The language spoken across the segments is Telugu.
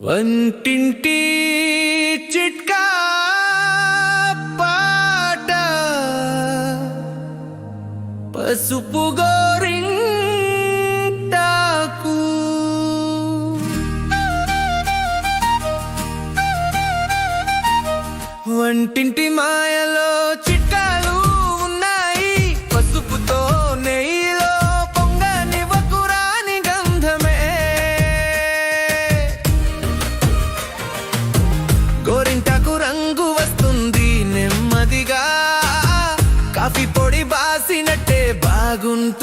వంటింటి చిట్కా పాట. పసుపు గోరింటాకు. వంటింటి మాయలో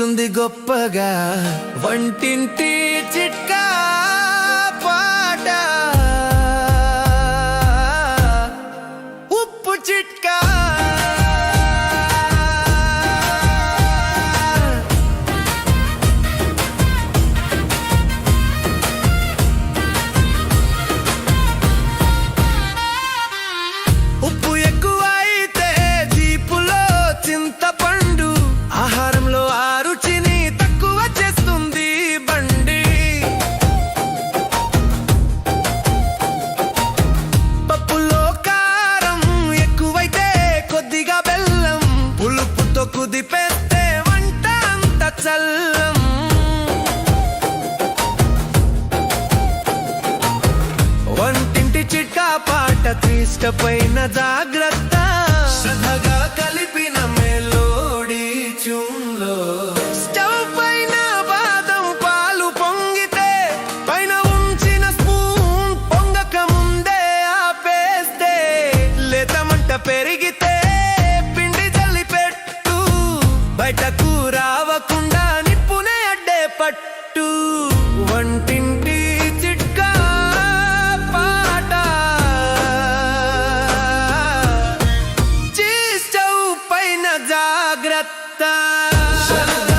చెప్తుంది గొప్పగా. వంటింటి చిట్కా పాట క్లిష్ట పైన జాగ్రత్త. శ్రద్ధగా కలిపిన మెలోడి చూలో స్టవ్ పాలు పొంగితే పైన ఉంచిన ఆపేస్తే లేతమంట పెరిగితే పిండి నిప్పునే అడ్డే పట్టు. వంటింటి జాగ్రత్త.